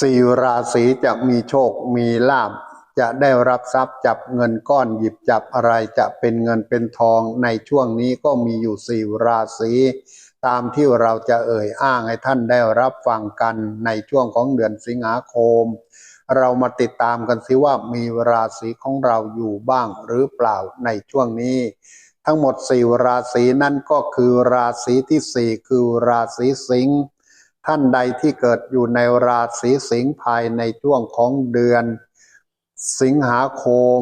สี่ราศีจะมีโชคมีลาภจะได้รับทรัพย์จับเงินก้อนหยิบจับอะไรจะเป็นเงินเป็นทองในช่วงนี้ก็มีอยู่สี่ราศีตามที่เราจะเอ่ยอ้างให้ท่านได้รับฟังกันในช่วงของเดือนสิงหาคม เรามาติดตามกันสิว่ามีราศีของเราอยู่บ้างหรือเปล่าในช่วงนี้ ทั้งหมดสี่ราศีนั่นก็คือราศีที่สี่คือราศีสิงห์ ท่านใดที่เกิดอยู่ในราศีสิงห์ภายในช่วงของเดือน สิงหาคม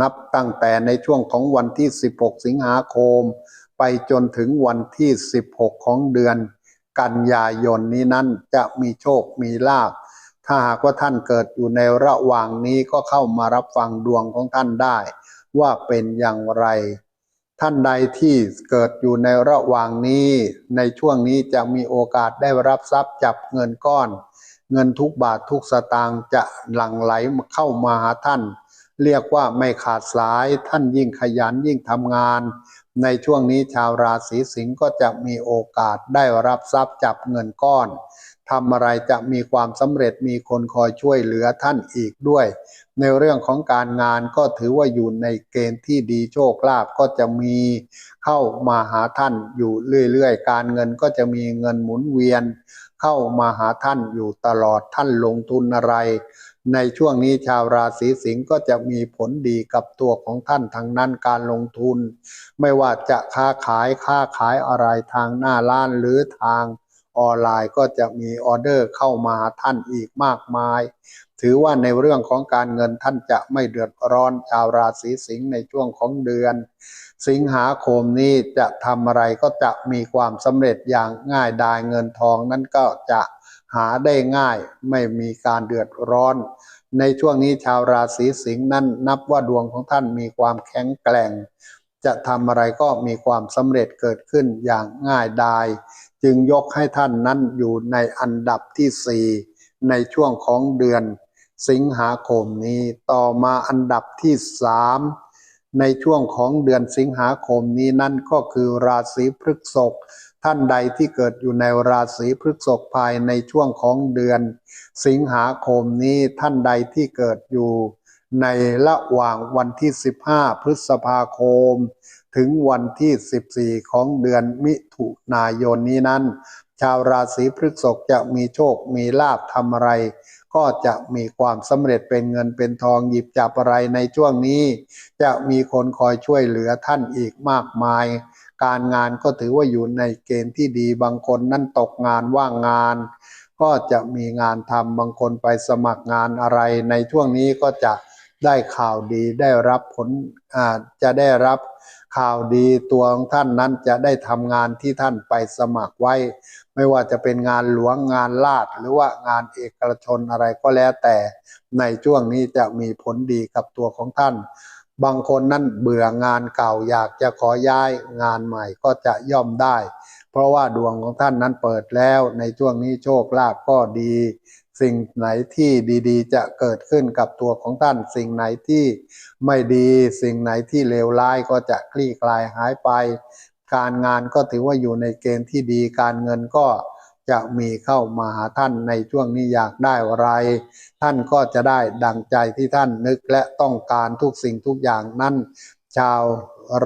นับตั้งแต่ในช่วงของวันที่ 16 สิงหาคม ไปจนถึงวันที่ 16 ของเดือน กันยายนนี้นั้นจะมีโชคมีลาภถ้าหากว่าท่านเกิดอยู่ในระหว่างนี้ก็เข้ามารับฟังดวงของท่านได้ ว่าเป็นอย่างไร ท่านใดที่เกิดอยู่ในระหว่างนี้ ในช่วงนี้จะมีโอกาสได้รับทรัพย์จับเงินก้อน เงินทุกบาททุกสตางค์จะหลั่งไหลเข้ามาหาท่าน เรียกว่าไม่ขาดสายท่านยิ่งขยันยิ่งทำงาน ในช่วงนี้ชาวราศีสิงห์ก็จะมีโอกาสได้รับทรัพย์จับเงินก้อน ทำอะไรจะมีความสำเร็จมีคนคอยช่วยเหลือท่านอีกด้วย ในเรื่องของการงานก็ถือว่าอยู่ในเกณฑ์ที่ดีโชคลาภก็จะมีเข้ามาหาท่านอยู่เรื่อยๆ การเงินก็จะมีเงินหมุนเวียน เข้ามาหาท่านอยู่ตลอดท่านลงทุนอะไร ในช่วงนี้ชาวราศีสิงห์ก็จะมีผลดีกับตัวของท่านทางนั้นการลงทุน ไม่ว่าจะค้าขายค้าขายอะไรทางหน้าร้านหรือทาง ออนไลน์ก็จะมีออเดอร์เข้ามาท่านอีกมากมาย ถือว่าในเรื่องของการเงินท่านจะไม่เดือดร้อนชาวราศีสิงห์ในช่วงของเดือน สิงหาคมนี้จะทำอะไรก็จะมีความสำเร็จอย่างง่ายดายเงินทองนั้นก็จะหาได้ง่ายไม่มีการเดือดร้อน ในช่วงนี้ชาวราศีสิงห์นั้นนับว่าดวงของท่านมีความแข็งแกร่ง จะทำอะไรก็มีความสำเร็จเกิดขึ้นอย่างง่ายดาย จึงยกให้ท่านนั้นอยู่ในอันดับที่สี่ในช่วงของเดือนสิงหาคมนี้ต่อมาอันดับที่สามในช่วงของเดือนสิงหาคมนี้นั่นก็คือราศีพฤษภท่านใดที่เกิดอยู่ในราศีพฤษภภายในช่วงของเดือน สิงหาคมนี้ท่านใดที่เกิดอยู่ในระหว่างวันที่ 15 พฤษภาคมถึงวันที่ 14 ของเดือนมิถุนายนนี้นั้น ชาวราศีพฤษภจะมีโชค มีลาภทำอะไร ก็จะมีความสำเร็จเป็นเงินเป็นทองหยิบจับอะไรในช่วงนี้ จะมีคนคอยช่วยเหลือท่านอีกมากมาย การงานก็ถือว่าอยู่ในเกณฑ์ที่ดีบางคนนั่นตกงานว่างงาน ก็จะมีงานทำบางคนไปสมัครงานอะไร ในช่วงนี้ก็จะได้ข่าวดีได้รับผลอาจจะได้รับ ข่าวดีตัวของท่านนั้นจะได้ทำงานที่ท่านไปสมัครไว้ ไม่ว่าจะเป็นงานหลวงงานลาดหรือว่างานเอกชนอะไรก็แล้วแต่ในช่วงนี้จะมีผลดีกับตัวของท่าน บางคนนั่นเบื่องานเก่าอยากจะขอย้ายงานใหม่ก็จะย่อมได้ เพราะว่าดวงของท่านนั้นเปิดแล้วในช่วงนี้โชคลาภก็ดี สิ่งไหนที่ดีๆ จะเกิดขึ้นกับตัวของท่าน สิ่งไหนที่ไม่ดี สิ่งไหนที่เลวร้ายก็จะคลี่คลายหายไป การงานก็ถือว่าอยู่ในเกณฑ์ที่ดี การเงินก็จะมีเข้ามาหาท่านในช่วงนี้อยากได้อะไร ท่านก็จะได้ดังใจที่ท่านนึกและต้องการทุกสิ่งทุกอย่างนั้นชาว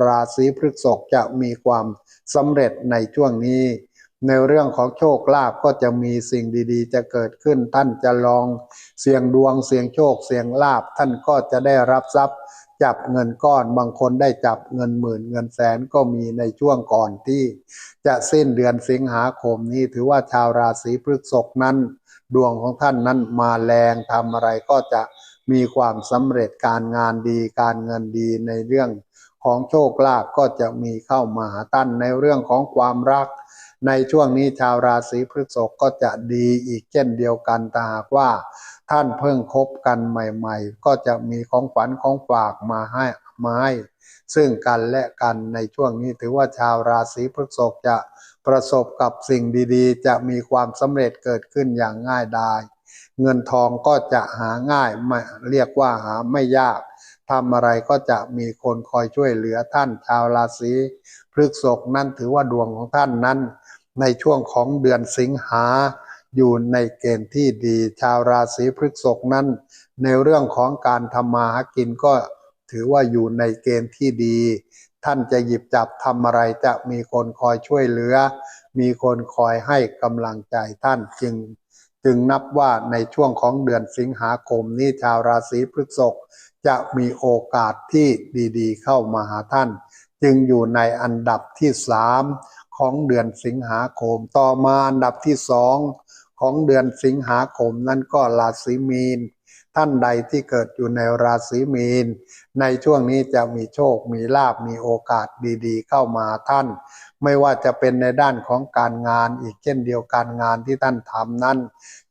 ราศีพฤษภจะมีความสำเร็จในช่วงนี้ ในเรื่องของโชคลาภก็จะมีสิ่งดี ๆ จะเกิดขึ้น ท่านจะลองเสี่ยงดวงเสี่ยงโชค เสี่ยงลาภท่านก็จะได้รับทรัพย์ จับเงินก้อนบางคนได้จับเงินหมื่นเงินแสนก็มีในช่วงก่อนที่ จะสิ้นเดือนสิงหาคมนี้ถือว่าชาวราศีพฤษภนั้น ดวงของท่านนั้นมาแรงทำอะไรก็จะมีความสำเร็จการงานดีการเงินดีในเรื่องของโชคลาภก็จะมีเข้ามาหาท่านในเรื่องของความรัก ในช่วงนี้ชาวราศีพฤษภก็จะดีอีกเช่นเดียวกันแต่หากว่าท่านเพิ่งคบกันใหม่ ๆ ก็จะมีของขวัญของฝากมาให้มาให้ซึ่งกันและกันในช่วงนี้ถือว่าชาวราศีพฤษภจะประสบกับสิ่งดีๆ จะมีความสำเร็จเกิดขึ้นอย่างง่ายดายเงินทองก็จะหาง่ายไม่เรียกว่าหาไม่ยากทำอะไรก็จะมีคนคอยช่วยเหลือท่านชาวราศีพฤษภนั่นถือว่าดวงของท่านนั้น ในช่วงของเดือนสิงหาอยู่ในเกณฑ์ที่ดีชาวราศีพฤษภนั้น ในเรื่องของการทำมาหากินก็ถือว่าอยู่ในเกณฑ์ที่ดี ท่านจะหยิบจับทำอะไรจะมีคนคอยช่วยเหลือ มีคนคอยให้กำลังใจท่านจึง จึงนับว่าในช่วงของเดือนสิงหาคมนี้ชาวราศีพฤษภจะมีโอกาสที่ดีๆ เข้ามาหาท่าน จึงอยู่ในอันดับที่สาม ของเดือนสิงหาคม ต่อมาอันดับที่สองของเดือนสิงหาคมนั่นก็ราศีมีน ท่านใดที่เกิดอยู่ในราศีมีน ในช่วงนี้จะมีโชค มีลาบมีโอกาสดีๆ เข้ามาท่าน ไม่ว่าจะเป็นในด้านของการงานอีกเช่นเดียวกันงานที่ท่านทำนั้น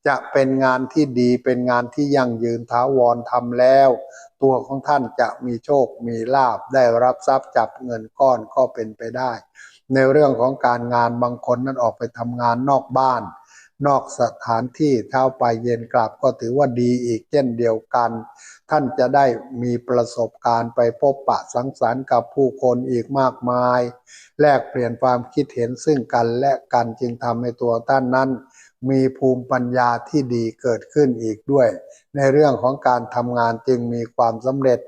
จะเป็นงานที่ดีเป็นงานที่ยั่งยืนท้าวรทำแล้ว ตัวของท่านจะมีโชค มีลาบได้รับทรัพย์จับเงินก้อนก็เป็นไปได้ ในเรื่องของการงานบางคนนั้นออกไปทำงานนอกบ้าน นอกสถานที่เช้าไปเย็นกลับก็ถือว่าดีอีกเช่นเดียวกัน ท่านจะได้มีประสบการณ์ไปพบปะสังสรรค์กับผู้คนอีกมากมาย แลกเปลี่ยนความคิดเห็นซึ่งกันและกันจึงทำให้ตัวท่านนั้น มีภูมิปัญญาที่ดีเกิดขึ้นอีกด้วย ในเรื่องของการทำงานจึงมีความสำเร็จ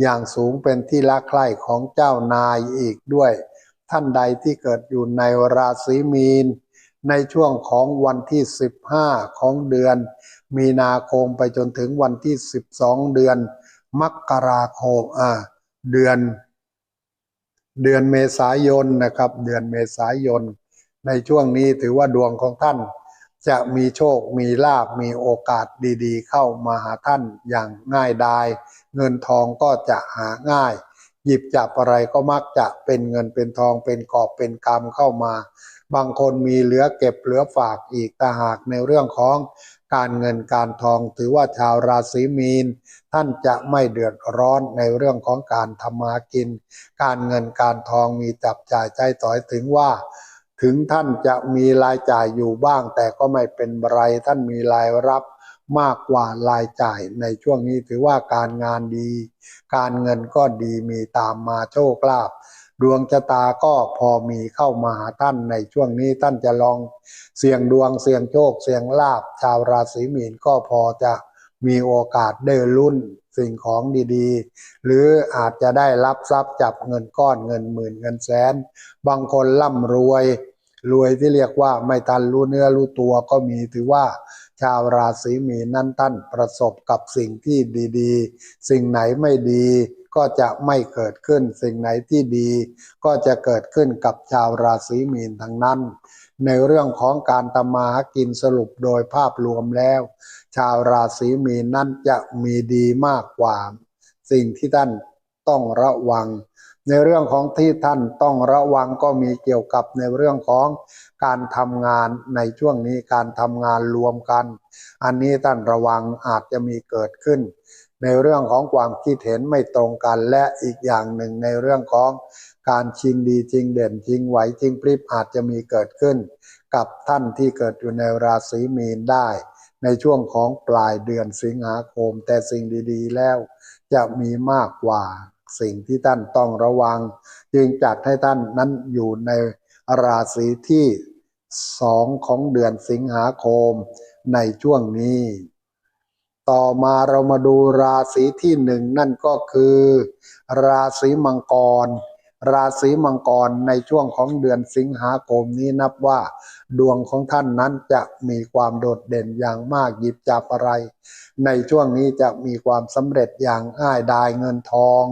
อย่างสูงเป็นที่รักใคร่ของเจ้านายอีกด้วย ท่านใดที่เกิดอยู่ในราศีมีน ในช่วงของวันที่ 15 ของเดือน มีนาคมไปจนถึงวันที่ 12 เดือน มกราคมอ่าเดือน เดือนเมษายนนะครับ เดือนเมษายน ในช่วงนี้ถือว่าดวงของท่าน จะมีโชคมีลาบมีโอกาสดีๆ เข้ามาหาท่านอย่างง่ายดาย เงินทองก็จะหาง่าย หยิบจับอะไรก็มักจะเป็นเงินเป็นทองเป็นกอบเป็นกำเข้ามา บางคนมีเหลือเก็บเหลือฝากอีกแต่หากในเรื่องของการเงินการทองถือว่าชาวราศีมีน ท่านจะไม่เดือดร้อนในเรื่องของการทำมากิน การเงินการทองมีจับจ่ายใจต่อยถึงว่า ถึงท่านจะมีรายจ่ายอยู่บ้าง แต่ก็ไม่เป็นไรท่านมีรายรับ มากกว่ารายจ่ายในช่วงนี้ถือว่าการงานดี การเงินก็ดีมีตามมาโชคลาภดวงชะตาก็พอมีเข้ามาหาท่านในช่วงนี้ท่านจะลองเสี่ยงดวงเสี่ยงโชค เสี่ยงลาบชาวราศีมีนก็พอจะมีโอกาสได้ลุ้นสิ่งของดีๆ หรืออาจจะได้รับทรัพย์จับเงินก้อนเงินหมื่นเงินแสน บางคนร่ำรวย รวยที่เรียกว่าไม่ทันรู้เนื้อรู้ตัวก็มีถือว่า ชาวราศีมีนนั้นท่านประสบกับสิ่งที่ดี ๆ สิ่งไหนไม่ดีก็จะไม่เกิดขึ้นสิ่งไหนที่ดี ก็จะเกิดขึ้นกับชาวราศีมีนทั้งนั้น ในเรื่องของการทำมาหากินสรุปโดยภาพรวมแล้ว ชาวราศีมีนนั้นจะมีดีมากกว่า สิ่งที่ท่านต้องระวัง ในเรื่องของที่ท่านต้องระวังก็มีเกี่ยวกับในเรื่องของการทำงานในช่วงนี้การทำงานรวมกัน อันนี้ท่านระวังอาจจะมีเกิดขึ้น ในเรื่องของความคิดเห็นไม่ตรงกันและอีกอย่างหนึ่งในเรื่องของการชิงดีจริงเด่นจริงไหวจริงพริบอาจจะมีเกิดขึ้น กับท่านที่เกิดอยู่ในราศีมีนได้ ในช่วงของปลายเดือนสิงหาคม แต่สิ่งดีๆแล้วจะมีมากกว่า สิ่งที่ท่านต้องระวัง จึงจัดให้ท่านนั้นอยู่ในราศีที่สองของเดือนสิงหาคมในช่วงนี้ ต่อมาเรามาดูราศีที่หนึ่งนั่นก็คือ ราศีมังกร ราศีมังกรในช่วงของเดือนสิงหาคมนี้นับว่า ดวงของท่านนั้นจะมีความโดดเด่นอย่างมากหยิบจับอะไร ในช่วงนี้จะมีความสำเร็จอย่างง่ายดายเงินทอง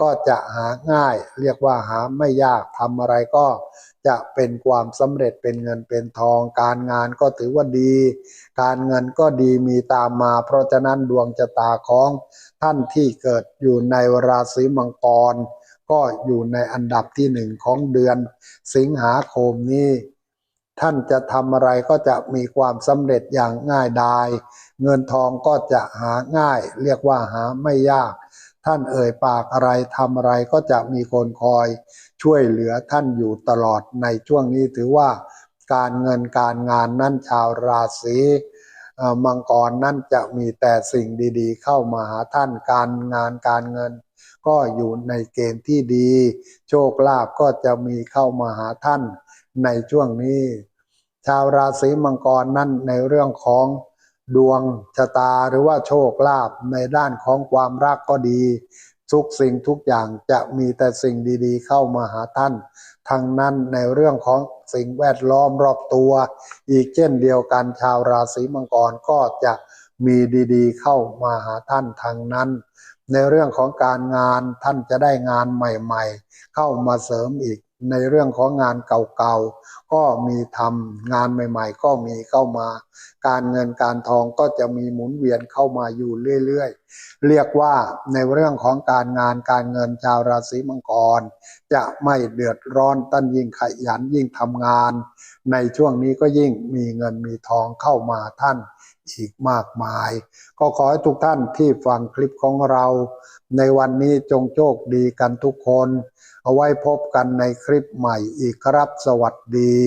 ก็จะหาง่าย เรียกว่าหาไม่ยากทำอะไรก็จะเป็นความสำเร็จเป็นเงินเป็นทอง การงานก็ถือว่าดี การเงินก็ดีมีตามมา เพราะฉะนั้นดวงชะตาของท่านที่เกิดอยู่ในราศีมังกร ก็อยู่ในอันดับที่หนึ่งของเดือนสิงหาคมนี้ท่านจะทำอะไรก็จะมีความสำเร็จอย่างง่ายดายเงินทองก็จะหาง่าย เรียกว่าหาไม่ยาก ท่านเอ่ยปากอะไรทำอะไรก็จะมีคนคอย ช่วยเหลือท่านอยู่ตลอดในช่วงนี้ถือว่า การเงินการงานนั่นชาวราศีมังกรนั่นจะมีแต่สิ่งดีๆ เข้ามาหาท่านการงานการเงิน ก็อยู่ในเกณฑ์ที่ดี โชคลาภก็จะมีเข้ามาหาท่านในช่วงนี้ ชาวราศีมังกรนั่นในเรื่องของดวงชะตาหรือว่าโชคลาภในด้านของความรักก็ดี ทุกสิ่งทุกอย่างจะมีแต่สิ่งดีๆ เข้ามาหาท่านทั้งนั้นในเรื่องของสิ่งแวดล้อมรอบตัว อีกเช่นเดียวกันชาวราศีมังกรก็จะมีดีๆ เข้ามาหาท่านทางนั้น ในเรื่องของการงานท่านจะได้งานใหม่ๆ เข้ามาเสริมอีก ในเรื่องของงานเก่าๆ ก็มีทำงานใหม่ๆ ก็มีเข้ามา การเงินการทองก็จะมีหมุนเวียนเข้ามาอยู่เรื่อยๆ เรียกว่าในเรื่องของการงานการเงินชาวราศีมังกร จะไม่เดือดร้อนตั้นยิ่งขยันยิ่งทำงาน ในช่วงนี้ก็ยิ่งมีเงินมีทองเข้ามาท่าน อีกมากมาย ก็ขอให้ทุกท่านที่ฟังคลิปของเรา ในวันนี้จงโชคดีกันทุกคน เอาไว้พบกันในคลิปใหม่อีกครับสวัสดี